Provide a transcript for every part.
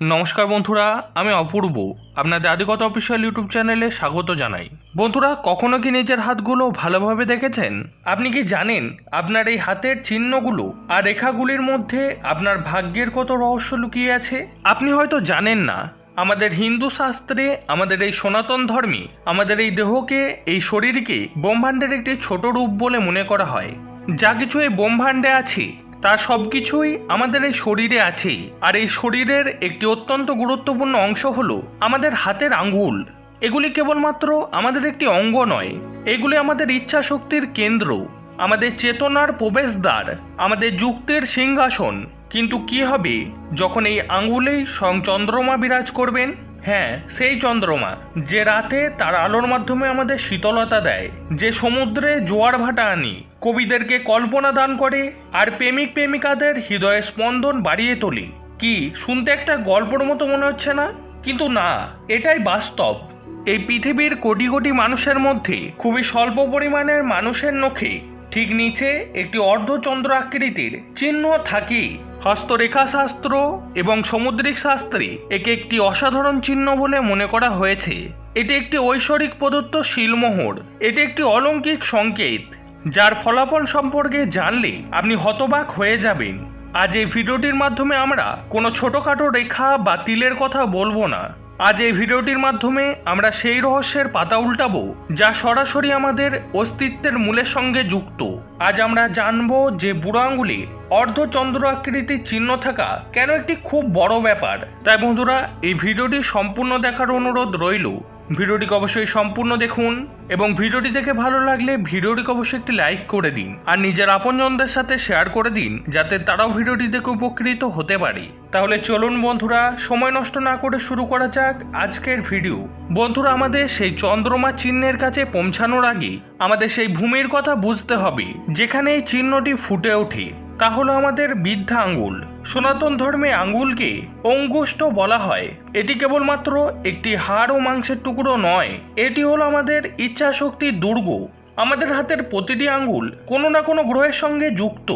নমস্কার বন্ধুরা, আমি অপূর্ব। আপনাদের আদিগত অফিসিয়াল ইউটিউব চ্যানেলে স্বাগত জানাই। বন্ধুরা, কখনো কি নিজের হাতগুলো ভালোভাবে দেখেছেন? আপনি কি জানেন আপনার এই হাতের চিহ্নগুলো আর রেখাগুলির মধ্যে আপনার ভাগ্যের কত রহস্য লুকিয়ে আছে? আপনি হয়তো জানেন না, আমাদের হিন্দু শাস্ত্রে আমাদের এই সনাতন ধর্মে আমাদের এই দেহকে, এই শরীরকে ব্রহ্মাণ্ডের একটি ছোট রূপ বলে মনে করা হয়। যা কিছু এই ব্রহ্মাণ্ডে আছে তার সব কিছুই আমাদের এই শরীরে আছে আর এই শরীরের একটি অত্যন্ত গুরুত্বপূর্ণ অংশ হলো আমাদের হাতের আঙ্গুল। এগুলি কেবলমাত্র আমাদের একটি অঙ্গ নয়, এগুলি আমাদের ইচ্ছা শক্তির কেন্দ্র, আমাদের চেতনার প্রবেশদ্বার, আমাদের যুক্তির সিংহাসন। কিন্তু কি হবে যখন এই আঙ্গুলেই স্বয়ং চন্দ্রমা বিরাজ করবেন? হ্যাঁ সেই চন্দ্রমা, যে রাতে তার আলোর মাধ্যমে আমাদের শীতলতা দেয়, যে সমুদ্রে জোয়ার ভাটা আনি কবিদেরকে কল্পনা দান করে আর প্রেমিক প্রেমিকাদের হৃদয়ে স্পন্দন বাড়িয়ে তোলে। কি, শুনতে একটা গল্পর মতো মনে হচ্ছে না? কিন্তু না, এটাই বাস্তব। এই পৃথিবীর কোটি কোটি মানুষের মধ্যে খুবই স্বল্প পরিমাণের মানুষের নখে ঠিক নিচে একটি অর্ধচন্দ্র আকৃতির চিহ্ন থাকে। হস্তরেখা শাস্ত্র এবং সামুদ্রিক শাস্ত্রে একে একটি অসাধারণ চিহ্ন বলে মনে করা হয়েছে। এটি একটি ঐশ্বরিক প্রদত্ত শিলমোহর। এটি একটি অলৌকিক সংকেত। যার ফলাফল সম্পর্কে জানলে আপনি হতবাক হয়ে যাবেন। আজ এই ভিডিওটির মাধ্যমে আমরা কোনো ছোটোখাটো রেখা বা তিলের কথা বলব না। আজ এই ভিডিওটির মাধ্যমে আমরা সেই রহস্যের পাতা উল্টাবো যা সরাসরি আমাদের অস্তিত্বের মূলের সঙ্গে যুক্ত। আজ আমরা জানব যে বুড়ো আঙ্গুলির অর্ধচন্দ্র আকৃতির চিহ্ন থাকা কেন একটি খুব বড় ব্যাপার। তাই বন্ধুরা, এই ভিডিওটি সম্পূর্ণ দেখার অনুরোধ রইল। ভিডিওটিকে অবশ্যই সম্পূর্ণ দেখুন এবং ভিডিওটি দেখে ভালো লাগলে ভিডিওটিকে অবশ্যই একটি লাইক করে দিন। আর নিজের আপনজনদের সাথে শেয়ার করে দিন, যাতে তারাও ভিডিওটি দেখে উপকৃত হতে পারে। তাহলে চলুন বন্ধুরা, সময় নষ্ট না করে শুরু করা যাক আজকের ভিডিও বন্ধুরা, আমাদের সেই চন্দ্রমা চিহ্নের কাছে পৌঁছানোর আগে আমাদের সেই ভূমির কথা বুঝতে হবে, যেখানে এই চিহ্নটি ফুটে ওঠে। তা হলো আমাদের বৃদ্ধা আঙ্গুল সনাতন ধর্মে আঙ্গুলকে অঙ্গুষ্ঠ বলা হয়। এটি কেবলমাত্র একটি হাড় ও মাংসের টুকরো নয়, এটি হলো আমাদের ইচ্ছা শক্তির দুর্গ। আমাদের হাতের প্রতিটি আঙ্গুল কোনো না কোনো গ্রহের সঙ্গে যুক্ত।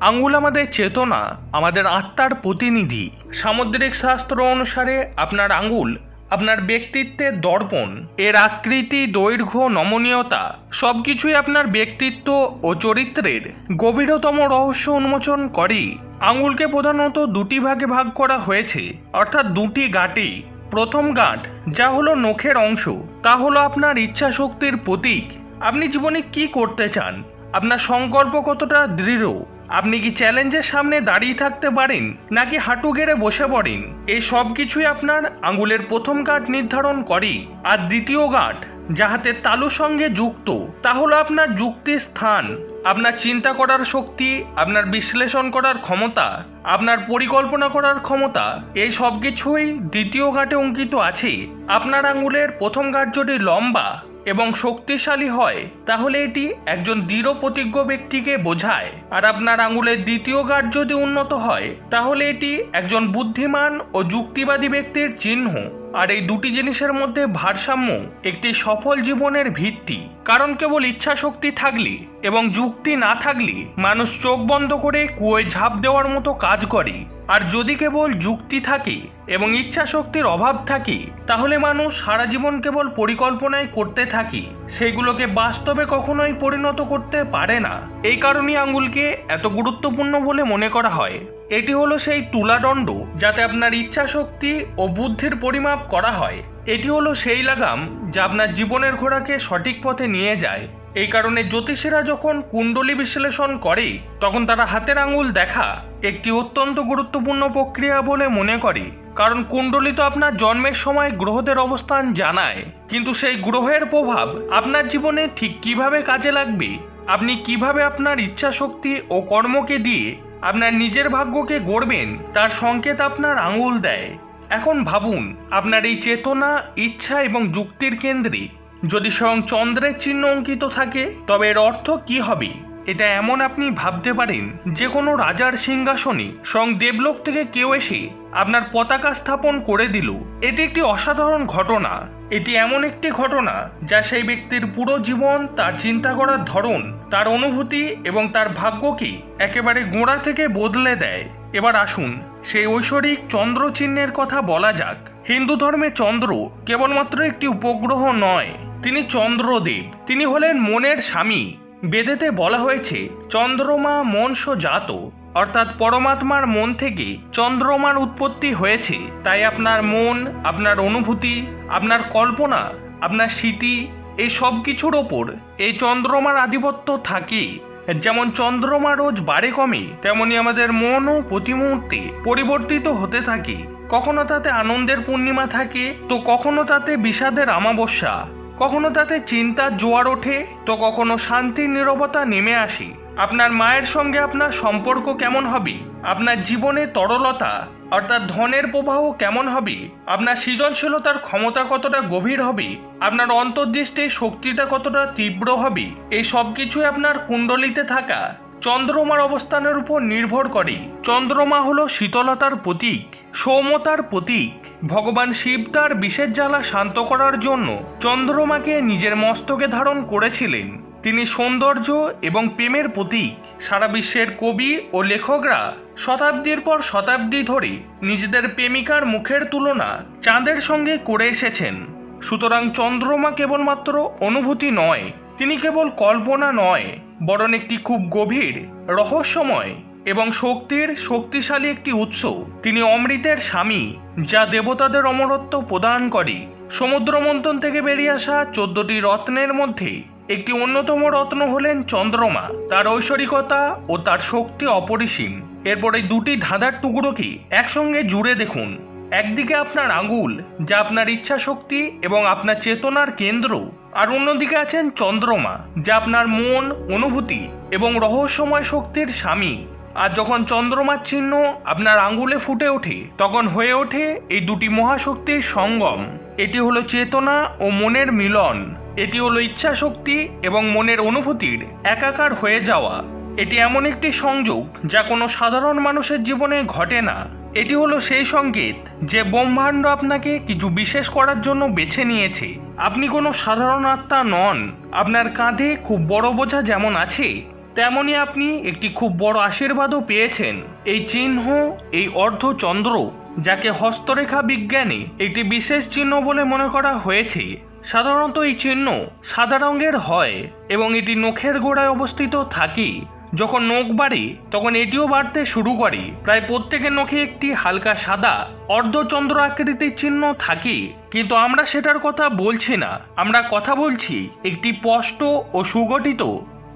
আঙ্গুল আমাদের চেতনা, আমাদের আত্মার প্রতিনিধি। সামুদ্রিক শাস্ত্র অনুসারে আপনার আঙ্গুল আপনার ব্যক্তিত্বের দর্পণ, এর আকৃতি, দৈর্ঘ্য, নমনীয়তা সব কিছুই আপনার ব্যক্তিত্ব ও চরিত্রের গভীরতম রহস্য উন্মোচন করে আঙুলকে প্রধানত দুটি ভাগে ভাগ করা হয়েছে। অর্থাৎ দুটি গাঁটি প্রথম গাঁট, যা হলো নখের অংশ, তা হলো আপনার ইচ্ছা শক্তির প্রতীক। আপনি জীবনে কি করতে চান? আপনার সংকল্প কতটা দৃঢ়? আপনি কি চ্যালেঞ্জের সামনে দাঁড়িয়ে থাকতে পারেন, নাকি হাঁটু গেড়ে বসে পড়েন? এই সব কিছুই আপনার আঙ্গুলের প্রথম গাঁট নির্ধারণ করে আর দ্বিতীয় গাঁট, যা হাতের তালুর সঙ্গে যুক্ত, তা হলো আপনার যুক্তির স্থান, আপনার চিন্তা করার শক্তি, আপনার বিশ্লেষণ করার ক্ষমতা, আপনার পরিকল্পনা করার ক্ষমতা, এই সব কিছুই দ্বিতীয় ঘাটে অঙ্কিত আছে। আপনার আঙুলের প্রথম ঘাট যদি লম্বা এবং শক্তিশালী হয়, তাহলে এটি একজন দৃঢ় প্রতিজ্ঞ ব্যক্তিকে বোঝায়। আর আপনার আঙুলের দ্বিতীয় গাঢ় যদি উন্নত হয়, তাহলে এটি একজন বুদ্ধিমান ও যুক্তিবাদী ব্যক্তির চিহ্ন। আর এই দুটি জিনিসের মধ্যে ভারসাম্য একটি সফল জীবনের ভিত্তি। কারণ কেবল ইচ্ছা শক্তি থাকলে এবং যুক্তি না থাকলে মানুষ চোখ বন্ধ করে কুয়োয় ঝাঁপ দেওয়ার মতো কাজ করে। আর যদি কেবল যুক্তি থাকে এবং ইচ্ছা শক্তির অভাব থাকে, তাহলে মানুষ সারা জীবন কেবল পরিকল্পনাই করতে থাকে। সেগুলোকে বাস্তবে কখনোই পরিণত করতে পারে না। এই কারণেই আঙ্গুলকে এত গুরুত্বপূর্ণ বলে মনে করা হয়। এটি হলো সেই তুলাদণ্ড যাতে আপনার ইচ্ছা শক্তি ও বুদ্ধির পরিমাপ করা হয়। এটি হলো সেই লাগাম যা আপনার জীবনের ঘোড়াকে সঠিক পথে নিয়ে যায়। এই কারণে জ্যোতিষীরা যখন কুণ্ডলী বিশ্লেষণ করে, তখন তারা হাতের আঙুল দেখা একটি অত্যন্ত গুরুত্বপূর্ণ প্রক্রিয়া বলে মনে করে। কারণ কুণ্ডলী তো আপনার জন্মের সময় গ্রহদের অবস্থান জানায়। কিন্তু সেই গ্রহের প্রভাব আপনার জীবনে ঠিক কীভাবে কাজে লাগবে, আপনি কীভাবে আপনার ইচ্ছা শক্তি ও কর্মকে দিয়ে আপনার নিজের ভাগ্যকে গড়বেন, তার সংকেত আপনার আঙুল দেয়। এখন ভাবুন, আপনার এই চেতনা, ইচ্ছা এবং যুক্তির কেন্দ্রে যদি স্বয়ং চন্দ্রের চিহ্ন অঙ্কিত থাকে, তবে এর অর্থ কি হবে? এটা এমন আপনি ভাবতে পারেন, যে কোনো রাজার সিংহাসনে স্বয়ং দেবলোক থেকে কেউ এসে আপনার পতাকা স্থাপন করে দিল। এটি একটি অসাধারণ ঘটনা। এটি এমন একটি ঘটনা যা সেই ব্যক্তির পুরো জীবন, তার চিন্তা করার ধরন, তার অনুভূতি এবং তার ভাগ্যকে একেবারে গোড়া থেকে বদলে দেয়। এবার আসুন, সেই ঐশ্বরিক চন্দ্র চিহ্নের কথা বলা যাক। হিন্দু ধর্মে চন্দ্র কেবলমাত্র একটি উপগ্রহ নয়। তিনি চন্দ্রদেব। তিনি হলেন মনের স্বামী। বেদেতে বলা হয়েছে, চন্দ্রমা মনস জাত। অর্থাৎ পরমাত্মার মন থেকে চন্দ্রমার উৎপত্তি হয়েছে। তাই আপনার মন, আপনার অনুভূতি, আপনার কল্পনা, আপনার স্মৃতি, এই সব কিছুর ওপর এই চন্দ্রমার আধিপত্য থাকে যেমন চন্দ্রমা রোজ বাড়ে কমে, তেমনি আমাদের মনও প্রতি মুহূর্তে পরিবর্তিত হতে থাকে। কখনো তাতে আনন্দের পূর্ণিমা থাকে, তো কখনো তাতে বিষাদের আমাবস্যা। কখনো তাতে চিন্তার জোয়ার ওঠে, তো কখনো শান্তির নীরবতা নেমে আসে। আপনার মায়ের সঙ্গে আপনার সম্পর্ক কেমন হবে? আপনার জীবনে তরলতা, অর্থাৎ ধনের প্রবাহ কেমন হবে? আপনার সৃজনশীলতার ক্ষমতা কতটা গভীর হবে? আপনার অন্তর্দৃষ্টির শক্তিটা কতটা তীব্র হবে? এই সব কিছুই আপনার কুণ্ডলিতে থাকা, চন্দ্রমার অবস্থানের উপর নির্ভর করে। চন্দ্রমা হলো শীতলতার প্রতীক সৌমতার প্রতীক। ভগবান শিব তার বিষের জ্বালা শান্ত করার জন্য চন্দ্রমাকে নিজের মস্তকে ধারণ করেছিলেন। তিনি সৌন্দর্য এবং প্রেমের প্রতীক। সারা বিশ্বের কবি ও লেখকরা শতাব্দীর পর শতাব্দী ধরে নিজেদের প্রেমিকার মুখের তুলনা চাঁদের সঙ্গে করে এসেছেন। সুতরাং চন্দ্রমা কেবলমাত্র অনুভূতি নয়, তিনি কেবল কল্পনা নয়, বরং একটি খুব গভীর রহস্যময় এবং শক্তির শক্তিশালী একটি উৎস। তিনি অমৃতের স্বামী, যা দেবতাদের অমরত্ব প্রদান করে। সমুদ্র মন্থন থেকে বেরিয়ে আসা চোদ্দটি রত্নের মধ্যে একটি অন্যতম রত্ন হলেন চন্দ্রমা। তার ঐশ্বরিকতা ও তার শক্তি অপরিসীম। এরপর এই দুটি ধাঁধার টুকরোকে একসঙ্গে জুড়ে দেখুন। একদিকে আপনার আঙ্গুল যা আপনার ইচ্ছা শক্তি এবং আপনার চেতনার কেন্দ্র। আর অন্যদিকে আছেন চন্দ্রমা, যা আপনার মন, অনুভূতি এবং রহস্যময় শক্তির স্বামী। আর যখন চন্দ্রমার চিহ্ন আপনার আঙ্গুলে ফুটে ওঠে, তখন হয়ে ওঠে এই দুটি মহাশক্তির সঙ্গম। এটি হলো চেতনা ও মনের মিলন। এটি হলো ইচ্ছা শক্তি এবং মনের অনুভূতির একাকার হয়ে যাওয়া। এটি এমন একটি সংযোগ যা কোনো সাধারণ মানুষের জীবনে ঘটে না। এটি হলো সেই সংকেত যে ব্রহ্মাণ্ড আপনাকে কিছু বিশেষ করার জন্য বেছে নিয়েছে। আপনি কোনো সাধারণ আত্মা নন। আপনার কাঁধে খুব বড় বোঝা যেমন আছে তেমনি আপনি একটি খুব বড় আশীর্বাদও পেয়েছেন। এই চিহ্ন, এই অর্ধচন্দ্র, যাকে হস্তরেখা বিজ্ঞানে একটি বিশেষ চিহ্ন বলে মনে করা হয়েছে, সাধারণত এই চিহ্ন সাদা রঙের হয় এবং এটি নখের গোড়ায় অবস্থিত থাকে। যখন নখ বাড়ে, তখন এটিও বাড়তে শুরু করে। প্রায় প্রত্যেকের নখে একটি হালকা সাদা, অর্ধচন্দ্র আকৃতির চিহ্ন থাকে। কিন্তু আমরা সেটার কথা বলছি না। আমরা কথা বলছি একটি স্পষ্ট ও সুগঠিত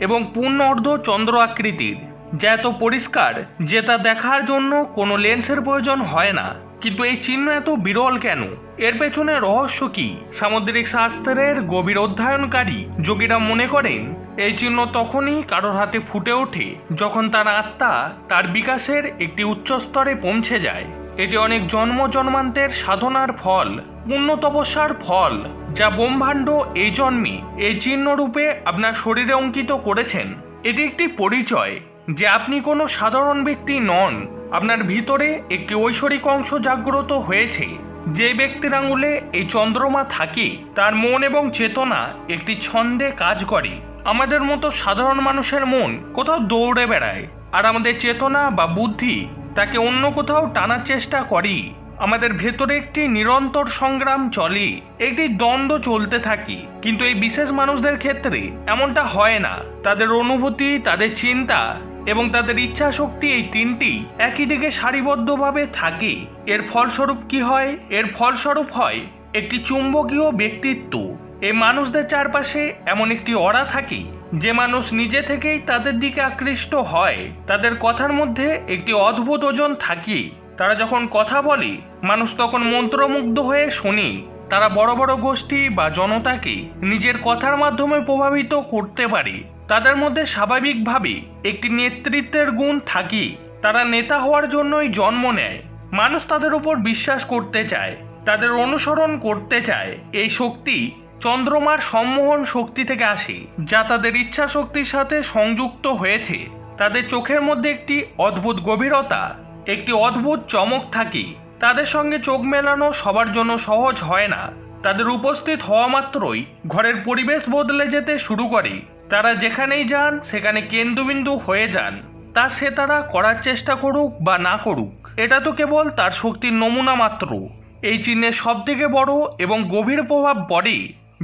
এবং পূর্ণ অর্ধ চন্দ্র আকৃতির যা এত পরিষ্কার যে তা দেখার জন্য কোনো লেন্সের প্রয়োজন হয় না। কিন্তু এই চিহ্ন এত বিরল কেন? এর পেছনে রহস্য কি? সামুদ্রিক শাস্ত্রের গভীর অধ্যয়নকারী যোগীরা মনে করেন, এই চিহ্ন তখনই কারোর হাতে ফুটে ওঠে যখন তার আত্মা তার বিকাশের একটি উচ্চ স্তরে পৌঁছে যায়। এটি অনেক জন্ম জন্মান্তের সাধনার ফল পূর্ণ তপস্যার ফল, যা ব্রহ্মাণ্ড এই জন্মে এই চিহ্ন রূপে আপনার শরীরে অঙ্কিত করেছেন। এটি একটি পরিচয় যে আপনি কোনো সাধারণ ব্যক্তি নন, আপনার ভিতরে একটি ঐশ্বরিক অংশ জাগ্রত হয়েছে। যে ব্যক্তির আঙুলে এই চন্দ্রমা থাকে, তার মন এবং চেতনা একটি ছন্দে কাজ করে। আমাদের মতো সাধারণ মানুষের মন কোথাও দৌড়ে বেড়ায়, আর আমাদের চেতনা বা বুদ্ধি তাকে অন্য কোথাও টানার চেষ্টা করি। আমাদের ভেতরে একটি নিরন্তর সংগ্রাম চলে, একটি দ্বন্দ্ব চলতে থাকি। কিন্তু এই বিশেষ মানুষদের ক্ষেত্রে এমনটা হয় না। তাদের অনুভূতি, তাদের চিন্তা এবং তাদের ইচ্ছা শক্তি এই তিনটি একই দিকে সারিবদ্ধভাবে থাকে। এর ফলস্বরূপ কি হয়? এর ফলস্বরূপ হয় একটি চুম্বকীয় ব্যক্তিত্ব। এই মানুষদের চারপাশে এমন একটি অরা থাকে যে মানুষ নিজে থেকেই তাদের দিকে আকৃষ্ট হয়, তাদের কথার মধ্যে একটি অদ্ভুত ওজন থাকে। তারা যখন কথা বলে, মানুষ তখন মন্ত্রমুগ্ধ হয়ে শোনে। তারা বড় বড় গোষ্ঠী বা জনতাকে নিজের কথার মাধ্যমে প্রভাবিত করতে পারে। তাদের মধ্যে স্বাভাবিকভাবে একটি নেতৃত্বের গুণ থাকে। তারা নেতা হওয়ার জন্যই জন্ম নেয়। মানুষ তাদের উপর বিশ্বাস করতে চায়, তাদের অনুসরণ করতে চায়। এই শক্তি চন্দ্রমার সম্মোহন শক্তি থেকে আসে, যা তাদের ইচ্ছা শক্তির সাথে সংযুক্ত হয়েছে। তাদের চোখের মধ্যে একটি অদ্ভুত গভীরতা, একটি অদ্ভুত চমক থাকে। তাদের সঙ্গে চোখ মেলানো সবার জন্য সহজ হয় না। তাদের উপস্থিত হওয়া মাত্রই ঘরের পরিবেশ বদলে যেতে শুরু করে। তারা যেখানেই যান, সেখানে কেন্দ্রবিন্দু হয়ে যান। তা সে তারা করার চেষ্টা করুক বা না করুক, এটা তো কেবল তার শক্তির নমুনা মাত্র। এই চিহ্নের সবথেকে বড় এবং গভীর প্রভাব পড়ে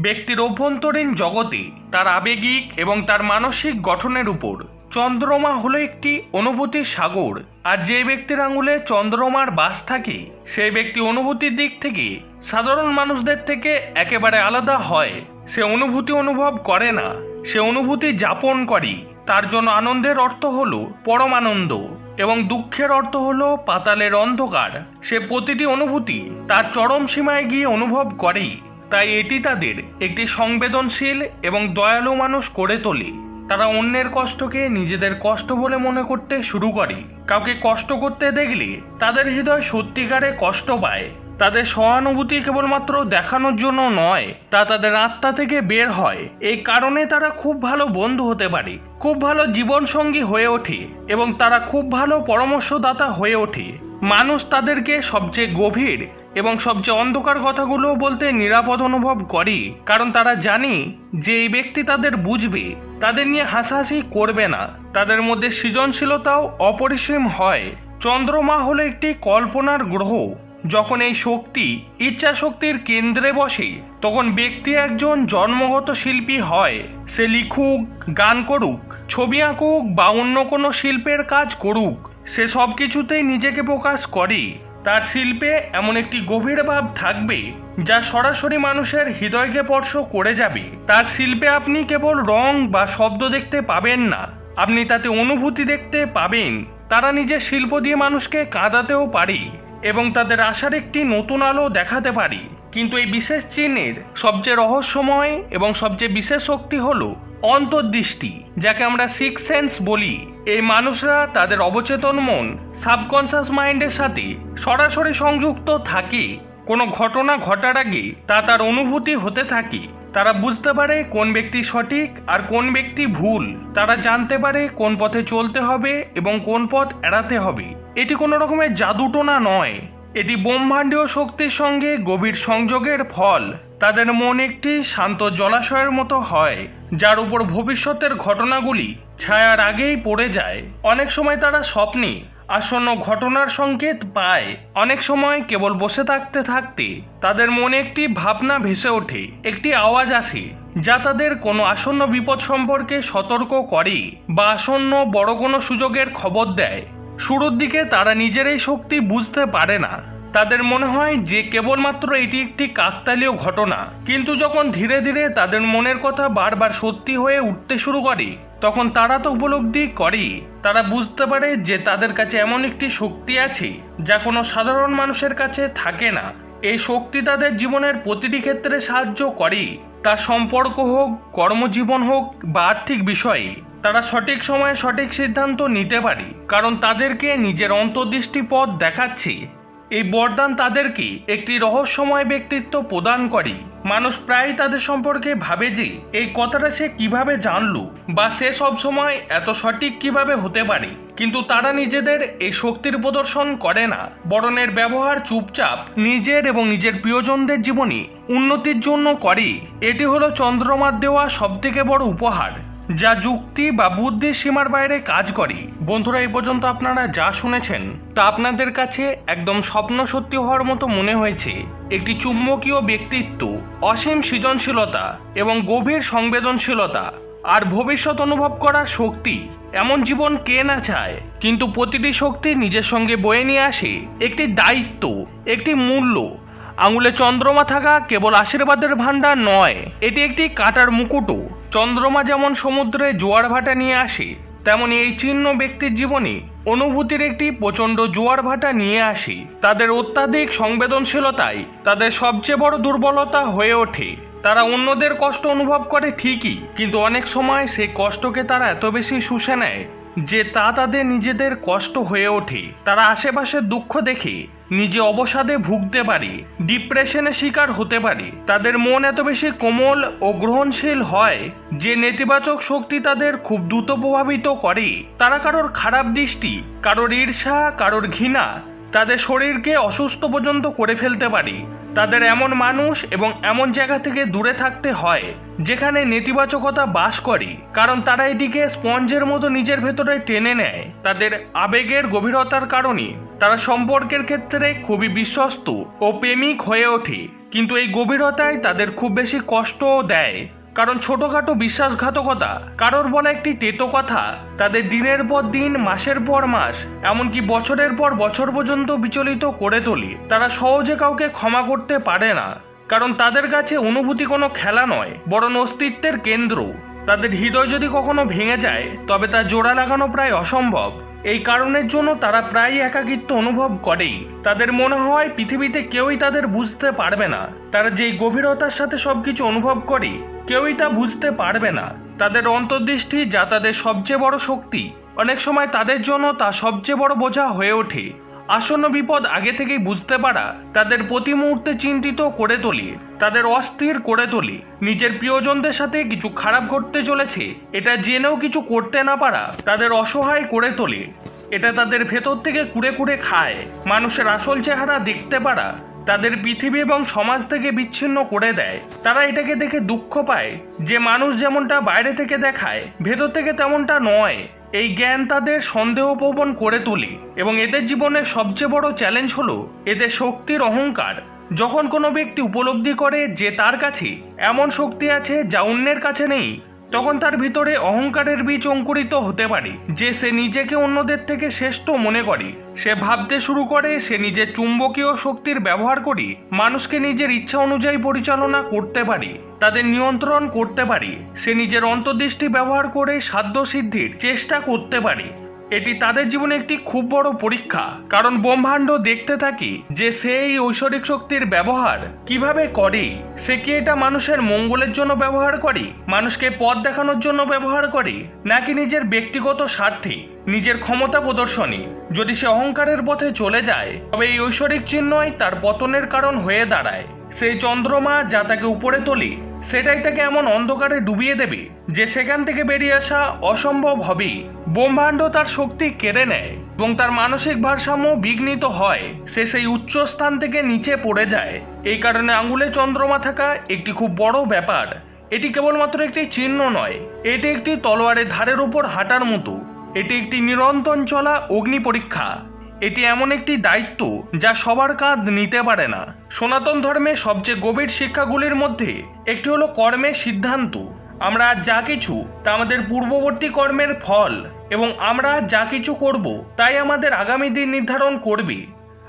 ব্যক্তির অভ্যন্তরীণ জগতে তার আবেগিক এবং তার মানসিক গঠনের উপর চন্দ্রমা হলো একটি অনুভূতির সাগর, আর যে ব্যক্তির আঙুলে চন্দ্রমার বাস থাকে, সেই ব্যক্তি অনুভূতির দিক থেকে সাধারণ মানুষদের থেকে একেবারে আলাদা হয়। সে অনুভূতি অনুভব করে না, সে অনুভূতি যাপন করে। তার জন্য আনন্দের অর্থ হলো পরমানন্দ, এবং দুঃখের অর্থ হলো পাতালের অন্ধকার। সে প্রতিটি অনুভূতি তার চরম সীমায় গিয়ে অনুভব করে তাই এটি তাদের একটি সংবেদনশীল এবং দয়ালু মানুষ করে তোলে। তারা অন্যের কষ্টকে নিজেদের কষ্ট বলে মনে করতে শুরু করে। কাউকে কষ্ট করতে দেখলে তাদের হৃদয় সত্যিকারে কষ্ট পায়। তাদের সহানুভূতি কেবলমাত্র দেখানোর জন্য নয়, তা তাদের আত্মা থেকে বের হয়। এই কারণে তারা খুব ভালো বন্ধু হতে পারে, খুব ভালো জীবনসঙ্গী হয়ে ওঠে এবং তারা খুব ভালো পরামর্শদাতা হয়ে ওঠে। মানুষ তাদেরকে সবচেয়ে গভীর এবং সবচেয়ে অন্ধকার কথাগুলো বলতে নিরাপদ অনুভব করে, কারণ তারা জানে যে এই ব্যক্তি তাদের বুঝবে, তাদের নিয়ে হাসাহাসি করবে না, তাদের মধ্যে সৃজনশীলতাও অপরিসীম হয়। চন্দ্রমা হলো একটি কল্পনার গ্রহ, যখন এই শক্তি ইচ্ছা শক্তির কেন্দ্রে বসে, তখন ব্যক্তি একজন জন্মগত শিল্পী হয়। সে লিখুক, গান করুক, ছবি আঁকুক বা অন্য কোনো শিল্পের কাজ করুক, সে সব কিছুতেই নিজেকে প্রকাশ করে। তার শিল্পে এমন একটি গভীর ভাব থাকবে যা সরাসরি মানুষের হৃদয়কে স্পর্শ করে যাবে। তার শিল্পে আপনি কেবল রং বা শব্দ দেখতে পাবেন না। আপনি তাতে অনুভূতি দেখতে পাবেন। তারা নিজের শিল্প দিয়ে মানুষকে কাঁদাতেও পারে এবং তাদের আশার একটি নতুন আলো দেখাতে পারি। কিন্তু এই বিশেষ চিহ্নের সবচেয়ে রহস্যময় এবং সবচেয়ে বিশেষ শক্তি হল অন্তর্দৃষ্টি, যাকে আমরা সিক্স সেন্স বলি। এই মানুষরা তাদের অবচেতন মন সাবকনশাস মাইন্ডের সাথে সরাসরি সংযুক্ত থাকে। কোনো ঘটনা ঘটার আগে তা তার অনুভূতি হতে থাকে। তারা বুঝতে পারে কোন ব্যক্তি সঠিক আর কোন ব্যক্তি ভুল। তারা জানতে পারে কোন পথে চলতে হবে এবং কোন পথ এড়াতে হবে। এটি কোনো রকমের জাদুটোনা নয়। এটি ব্রহ্মাণ্ডীয় শক্তির সঙ্গে গভীর সংযোগের ফল। তাদের মন একটি শান্ত জলাশয়ের মতো হয়, যার উপর ভবিষ্যতের ঘটনাগুলি ছায়ার আগেই পড়ে যায়। অনেক সময় তারা স্বপ্নে আসন্ন ঘটনার সংকেত পায়। অনেক সময় কেবল বসে থাকতে থাকতে তাদের মনে একটি ভাবনা ভেসে ওঠে, একটি আওয়াজ আসে, যা তাদের কোনো আসন্ন বিপদ সম্পর্কে সতর্ক করে বা আসন্ন বড় কোনো সুযোগের খবর দেয়। শুরুর দিকে তারা নিজের এই শক্তি বুঝতে পারে না। তাদের মনে হয় যে কেবলমাত্র এটি একটি কাকতালীয় ঘটনা। কিন্তু যখন ধীরে ধীরে তাদের মনের কথা বারবার সত্যি হয়ে উঠতে শুরু করে, তখন তারা তো উপলব্ধি করে তারা বুঝতে পারে যে তাদের কাছে এমন একটি শক্তি আছে, যা কোনো সাধারণ মানুষের কাছে থাকে না। এই শক্তি তাদের জীবনের প্রতিটি ক্ষেত্রে সাহায্য করে তা সম্পর্ক হোক, কর্মজীবন হোক বা আর্থিক বিষয়ে, তারা সঠিক সময়ে সঠিক সিদ্ধান্ত নিতে পারে। কারণ তাদেরকে নিজের অন্তর্দৃষ্টি পথ দেখাচ্ছে। এই বরদান তাদেরকে একটি রহস্যময় ব্যক্তিত্ব প্রদান করে। মানুষ প্রায় তাদের সম্পর্কে ভাবে যে, এই কথাটা সে কীভাবে জানলো বা সে সব সময় এত সঠিক কীভাবে হতে পারে। কিন্তু তারা নিজেদের এই শক্তির প্রদর্শন করে না। বরণের ব্যবহার চুপচাপ নিজের এবং নিজের প্রিয়জনদের জীবনে উন্নতির জন্য করে। এটি হলো চন্দ্রমার দেওয়া সবথেকে বড় উপহার। যা যুক্তি বা বুদ্ধির সীমার বাইরে কাজ করে। বন্ধুরা এই পর্যন্ত আপনারা যা শুনেছেন তা আপনাদের কাছে একদম স্বপ্ন সত্যি হওয়ার মতো মনে হয়েছে। একটি চুম্বকীয় ব্যক্তিত্ব, অসীম সৃজনশীলতা এবং গভীর সংবেদনশীলতা। আর ভবিষ্যৎ অনুভব করার শক্তি, এমন জীবন কে না চায়? কিন্তু প্রতিটি শক্তি নিজের সঙ্গে বয়ে নিয়ে আসে। একটি দায়িত্ব, একটি মূল্য। আঙুলে চন্দ্রমা থাকা কেবল আশীর্বাদের ভাণ্ডার নয়, এটি একটি কাটার মুকুটও। চন্দ্রমা যেমন সমুদ্রে জোয়ার ভাটা নিয়ে আসে, তেমনি এই চিহ্ন ব্যক্তির জীবনে অনুভূতির একটি প্রচণ্ড জোয়ার ভাটা নিয়ে আসে। তাদের অত্যাধিক সংবেদনশীলতাই তাদের সবচেয়ে বড় দুর্বলতা হয়ে ওঠে। তারা অন্যদের কষ্ট অনুভব করে ঠিকই, কিন্তু অনেক সময় সেই কষ্টকে তারা এত বেশি শুষে নেয় যে তা তাদের নিজেদের কষ্ট হয়ে ওঠে। তারা আশেপাশের দুঃখ দেখে নিজে অবসাদে ভুগতে পারে ডিপ্রেশনের শিকার হতে পারে। তাদের মন এত বেশি কোমল ও গ্রহণশীল হয় যে নেতিবাচক শক্তি তাদের খুব দ্রুত প্রভাবিত করে। তারা কারোর খারাপ দৃষ্টি, কারোর ঈর্ষা, কারোর ঘৃণা, তাদের শরীরকে অসুস্থ পর্যন্ত করে ফেলতে পারি। তাদের এমন মানুষ এবং এমন জায়গা থেকে দূরে থাকতে হয়, যেখানে নেতিবাচকতা বাস করে। কারণ তারা এটিকে স্পঞ্জের মতো নিজের ভেতরে টেনে নেয়। তাদের আবেগের গভীরতার কারণে তারা সম্পর্কের ক্ষেত্রে খুবই বিশ্বস্ত ও প্রেমিক হয়ে ওঠে। কিন্তু এই গভীরতায় তাদের খুব বেশি কষ্টও দেয়। কারণ ছোটখাটো বিশ্বাসঘাতকতা, কারোর বলা একটি তেতো কথা, তাদের দিনের পর দিন, মাসের পর মাস, এমনকি বছরের পর বছর পর্যন্ত বিচলিত করে তোলে। তারা সহজে কাউকে ক্ষমা করতে পারে না, কারণ তাদের কাছে অনুভূতি কোনো খেলা নয়, বরং অস্তিত্বের কেন্দ্র। তাদের হৃদয় যদি কখনো ভেঙে যায়, তবে তা জোড়া লাগানো প্রায় অসম্ভব। এই কারণের জন্য তারা প্রায় একাকিত্ব অনুভব করেই। তাদের মনে হয় পৃথিবীতে কেউই তাদের বুঝতে পারবে না। তারা যেই গভীরতার সাথে সবকিছু অনুভব করে, কেউই তা বুঝতে পারবে না। তাদের অন্তর্দৃষ্টি যা তাদের সবচেয়ে বড় শক্তি। অনেক সময় তাদের জন্য তা সবচেয়ে বড় বোঝা হয়ে ওঠে। আসন্ন বিপদ আগে থেকেই বুঝতে পারা তাদের প্রতি মুহূর্তে চিন্তিত করে তোলে, তাদের অস্থির করে তোলে। নিজের প্রিয়জনদের সাথে কিছু খারাপ ঘটতে চলেছে, এটা জেনেও কিছু করতে না পারা তাদের অসহায় করে তোলে। এটা তাদের ভেতর থেকে কুড়ে কুড়ে খায়। মানুষের আসল চেহারা দেখতে পারা তাদের পৃথিবী এবং সমাজ থেকে বিচ্ছিন্ন করে দেয়। তারা এটাকে দেখে দুঃখ পায় যে মানুষ যেমনটা বাইরে থেকে দেখায়, ভেতর থেকে তেমনটা নয়। এই জ্ঞান তাদের সন্দেহপ্রবণ করে তোলে এবং এদের জীবনের সবচেয়ে বড় চ্যালেঞ্জ হলো এদের শক্তির অহংকার। যখন কোনো ব্যক্তি উপলব্ধি করে যে তার কাছে এমন শক্তি আছে যা অন্যের কাছে নেই তখন তার ভিতরে অহংকারের বীজ অঙ্কুরিত হতে পারে, যে সে নিজেকে অন্যদের থেকে শ্রেষ্ঠ মনে করে। সে ভাবতে শুরু করে, সে নিজের চুম্বকীয় শক্তির ব্যবহার করে, মানুষকে নিজের ইচ্ছা অনুযায়ী পরিচালনা করতে পারে, তাদের নিয়ন্ত্রণ করতে পারে। সে নিজের অন্তর্দৃষ্টি ব্যবহার করে সাধ্য সিদ্ধির চেষ্টা করতে পারে। এটি তাদের জীবনে একটি খুব বড় পরীক্ষা। কারণ ব্রহ্মাণ্ড দেখতে থাকি যে সে এই ঐশ্বরিক শক্তির ব্যবহার কীভাবে করে, সে কি এটা মানুষের মঙ্গলের জন্য ব্যবহার করে, মানুষকে পথ দেখানোর জন্য ব্যবহার করে, নাকি নিজের ব্যক্তিগত স্বার্থে, নিজের ক্ষমতা প্রদর্শনী। যদি সে অহংকারের পথে চলে যায়, তবে এই ঐশ্বরিক চিহ্নই তার পতনের কারণ হয়ে দাঁড়ায়। সেই চন্দ্রমা যা তাকে উপরে তোলে সেটাই তাকে এমন অন্ধকারে ডুবিয়ে দেবে যে সেখান থেকে বেরিয়ে আসা অসম্ভব হবে ব্রহ্মাণ্ড তার শক্তি কেড়ে নেয় এবং তার মানসিক ভারসাম্য বিঘ্নিত হয়। সে সেই উচ্চ স্থান থেকে নিচে পড়ে যায়। এই কারণে আঙ্গুলে চন্দ্রমা থাকা একটি খুব বড় ব্যাপার। এটি কেবলমাত্র একটি চিহ্ন নয়, এটি একটি তলোয়ারের ধারের উপর হাঁটার মতো। এটি একটি নিরন্তর চলা অগ্নি পরীক্ষা। এটি এমন একটি দায়িত্ব যা সবার কাঁধ নিতে পারে না। সনাতন ধর্মে সবচেয়ে গভীর শিক্ষাগুলির মধ্যে একটি হলো কর্মের সিদ্ধান্ত। আমরা যা কিছু তা আমাদের পূর্ববর্তী কর্মের ফল এবং আমরা যা কিছু করব তাই আমাদের আগামী দিন নির্ধারণ করবে।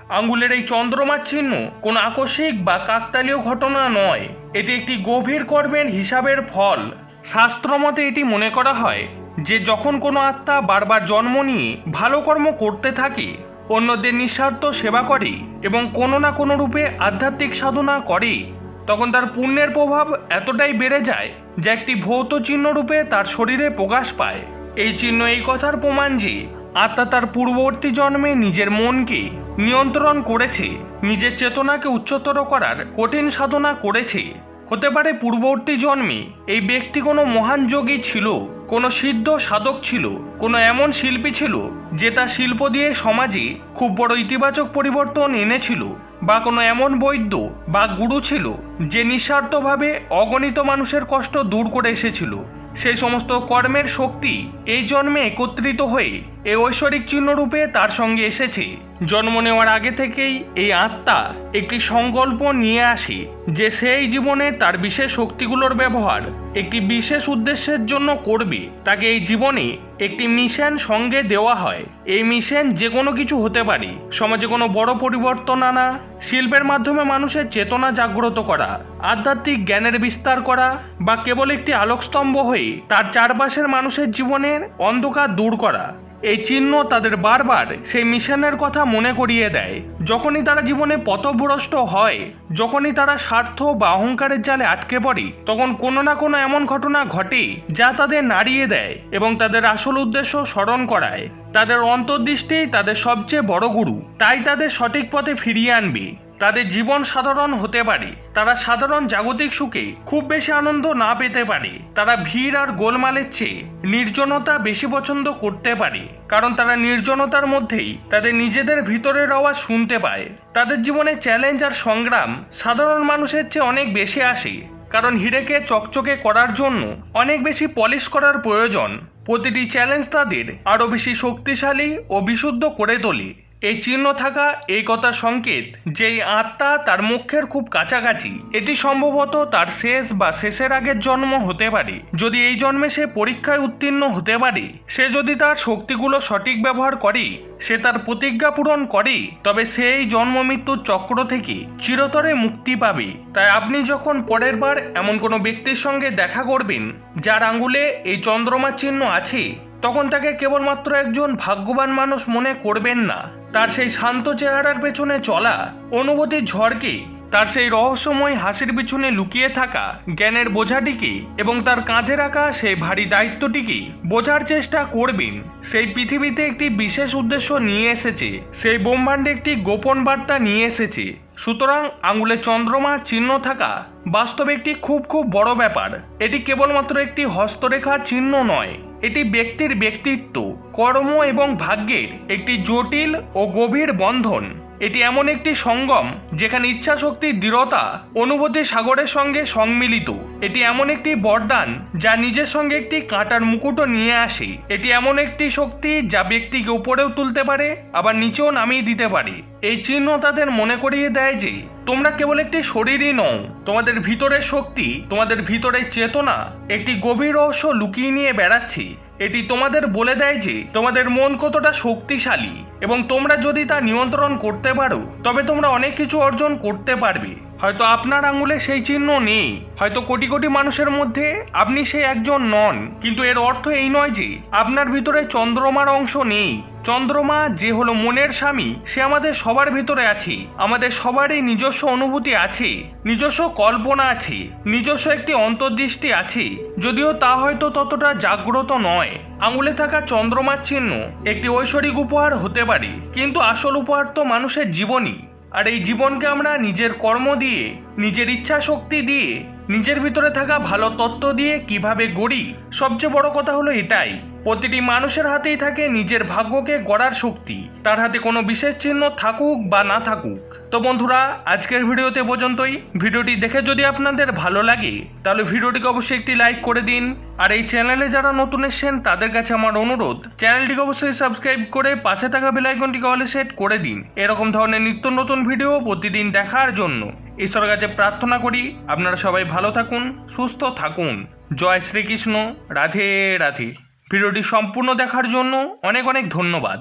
আঙ্গুলের এই চন্দ্রমার চিহ্ন কোনো আকস্মিক বা কাকতালীয় ঘটনা নয়। এটি একটি গভীর কর্মের হিসাবের ফল। শাস্ত্রমতে এটি মনে করা হয় যে যখন কোনো আত্মা বারবার জন্ম নিয়ে ভালো কর্ম করতে থাকে অন্যদের নিঃস্বার্থ সেবা করে এবং কোনো না কোনো রূপে আধ্যাত্মিক সাধনা করে, তখন তার পুণ্যের প্রভাব এতটাই বেড়ে যায় যে একটি ভৌত চিহ্ন রূপে তার শরীরে প্রকাশ পায়। এই চিহ্ন এই কথার প্রমাণ যে আত্মা তার পূর্ববর্তী জন্মে নিজের মনকে নিয়ন্ত্রণ করেছে, নিজের চেতনাকে উচ্চতর করার কঠিন সাধনা করেছে। হতে পারে পূর্ববর্তী জন্মে এই ব্যক্তি কোনো মহান যোগী ছিল কোনো সিদ্ধ সাধক ছিল, কোনো এমন শিল্পী ছিল, যে তার শিল্প দিয়ে সমাজে খুব বড় ইতিবাচক পরিবর্তন এনেছিল, বা কোনো এমন বৈদ্য বা গুরু ছিল, যে নিঃস্বার্থভাবে অগণিত মানুষের কষ্ট দূর করে এসেছিল। সেই সমস্ত কর্মের শক্তি এই জন্মে একত্রিত হয়ে এই ঐশ্বরিক চিহ্নরূপে তার সঙ্গে এসেছে। জন্ম নেওয়ার আগে থেকেই এই আত্মা একটি সংকল্প নিয়ে আসে যে সেই জীবনে তার বিশেষ শক্তিগুলোর ব্যবহার একটি বিশেষ উদ্দেশ্যের জন্য করবে। তাকে এই জীবনে একটি মিশন সঙ্গে দেওয়া হয়। এই মিশন যে কোনো কিছু হতে পারে। সমাজে কোনো বড় পরিবর্তন আনা, শিল্পের মাধ্যমে মানুষের চেতনা জাগ্রত করা, আধ্যাত্মিক জ্ঞানের বিস্তার করা বা কেবল একটি আলোকস্তম্ভ হয়ে তার চারপাশের মানুষের জীবনের অন্ধকার দূর করা। এই চিহ্ন তাদের বারবার সেই মিশনের কথা মনে করিয়ে দেয়। যখনই তারা জীবনে পথভ্রষ্ট হয়, যখনই তারা স্বার্থ বা অহংকারের জালে আটকে পড়ে, তখন কোনো না কোনো এমন ঘটনা ঘটে যা তাদের নাড়িয়ে দেয় এবং তাদের আসল উদ্দেশ্য স্মরণ করায়। তাদের অন্তর্দৃষ্টি তাদের সবচেয়ে বড় গুরু। তাই তাদের সঠিক পথে ফিরিয়ে আনবে। তাদের জীবন সাধারণ হতে পারে। তারা সাধারণ জাগতিক সুখে খুব বেশি আনন্দ না পেতে পারে। তারা ভিড় আর গোলমালের চেয়ে নির্জনতা বেশি পছন্দ করতে পারে। কারণ তারা নির্জনতার মধ্যেই তাদের নিজেদের ভিতরের আওয়াজ শুনতে পায়। তাদের জীবনে চ্যালেঞ্জ আর সংগ্রাম সাধারণ মানুষের চেয়ে অনেক বেশি আসে। কারণ হিরেকে চকচকে করার জন্য অনেক বেশি পলিশ করার প্রয়োজন। প্রতিটি চ্যালেঞ্জ তাদের আরও বেশি শক্তিশালী ও বিশুদ্ধ করে তোলে। এই চিহ্ন থাকা এই কথা সংকেত যে এই আত্মা তার মুখের খুব কাছাকাছি, এটি সম্ভবত তার শেষ বা শেষের আগের জন্ম হতে পারে। যদি এই জন্মে সে পরীক্ষায় উত্তীর্ণ হতে পারে, সে যদি তার শক্তিগুলো সঠিক ব্যবহার করে, সে তার প্রতিজ্ঞা পূরণ করে, তবে সে এই জন্ম মৃত্যুর চক্র থেকে চিরতরে মুক্তি পাবে। তাই আপনি যখন পরের বার এমন কোনো ব্যক্তির সঙ্গে দেখা করবেন, যার আঙ্গুলে এই চন্দ্রমা চিহ্ন আছে, তখন তাকে কেবলমাত্র একজন ভাগ্যবান মানুষ মনে করবেন না। তার সেই শান্ত চেহারার পেছনে চলা, অনুভূতির ঝড়কে, তার সেই রহস্যময় হাসির পিছনে লুকিয়ে থাকা জ্ঞানের বোঝাটিকে এবং তার কাঁধে রাখা সেই ভারী দায়িত্বটিকে বোঝার চেষ্টা করবেন। সেই পৃথিবীতে একটি বিশেষ উদ্দেশ্য নিয়ে এসেছে, সেই ব্রহ্মাণ্ডে একটি গোপন বার্তা নিয়ে এসেছে। সুতরাং আঙুলে চন্দ্রমা চিহ্ন থাকা বাস্তবে একটি খুব খুব বড় ব্যাপার। এটি কেবলমাত্র একটি হস্তরেখার চিহ্ন নয়। এটি ব্যক্তির ব্যক্তিত্ব কর্ম এবং ভাগ্যের একটি জটিল ও গভীর বন্ধন। এটি এমন একটি সঙ্গম যেখানে ইচ্ছাশক্তির দৃঢ়তা, অনুভূতি সাগরের সঙ্গে সম্মিলিত। এটি এমন একটি বরদান যা নিজের সঙ্গে একটি কাঁটার মুকুটও নিয়ে আসে। এটি এমন একটি শক্তি যা ব্যক্তিকে উপরেও তুলতে পারে, আবার নিচেও নামিয়ে দিতে পারে। এই চিহ্ন তাদের মনে করিয়ে দেয় যে, তোমরা কেবল একটি শরীরই নও, তোমাদের ভিতরের শক্তি, তোমাদের ভিতরের চেতনা একটি গভীর রহস্য লুকিয়ে নিয়ে বেড়াচ্ছে। এটি তোমাদের বলে দেয় যে তোমাদের মন কতটা শক্তিশালী এবং তোমরা যদি তা নিয়ন্ত্রণ করতে পারো, তবে তোমরা অনেক কিছু অর্জন করতে পারবে। হয়তো আপনার আঙুলে সেই চিহ্ন নেই, হয়তো কোটি কোটি মানুষের মধ্যে আপনি সেই একজন নন, কিন্তু এর অর্থ এই নয় যে আপনার ভিতরে চন্দ্রমার অংশ নেই। চন্দ্রমা যে হলো মনের স্বামী, সে আমাদের সবার ভিতরে আছে। আমাদের সবারই নিজস্ব অনুভূতি আছে, নিজস্ব কল্পনা আছে, নিজস্ব একটি অন্তর্দৃষ্টি আছে। যদিও তা হয়তো ততটা জাগ্রত নয়। আঙুলে থাকা চন্দ্রমার চিহ্ন একটি ঐশ্বরিক উপহার হতে পারে, কিন্তু আসল উপহার তো মানুষের জীবনই। আর এই জীবনকে আমরা নিজের কর্ম দিয়ে, নিজের ইচ্ছা শক্তি দিয়ে, নিজের ভিতরে থাকা ভালো তত্ত্ব দিয়ে কীভাবে গড়ি, সবচেয়ে বড় কথা হলো এটাই। প্রতিটি মানুষের হাতেই থাকে নিজের ভাগ্যকে গড়ার শক্তি। তার হাতে কোনো বিশেষ চিহ্ন থাকুক বা না থাকুক। তো বন্ধুরা, আজকের ভিডিওতে পর্যন্তই। ভিডিওটি দেখে যদি আপনাদের ভালো লাগে, তাহলে ভিডিওটিকে অবশ্যই একটি লাইক করে দিন। আর এই চ্যানেলে যারা নতুন এসেছেন, তাদের কাছে আমার অনুরোধ, চ্যানেলটিকে অবশ্যই সাবস্ক্রাইব করে পাশে থাকা বেলাইকনটিকে অলে সেট করে দিন। এরকম ধরনের নিত্য নতুন ভিডিও প্রতিদিন দেখার জন্য। ঈশ্বরের কাছে প্রার্থনা করি, আপনারা সবাই ভালো থাকুন, সুস্থ থাকুন। জয় শ্রীকৃষ্ণ, রাধে রাধে। ভিডিওটি সম্পূর্ণ দেখার জন্য অনেক অনেক ধন্যবাদ।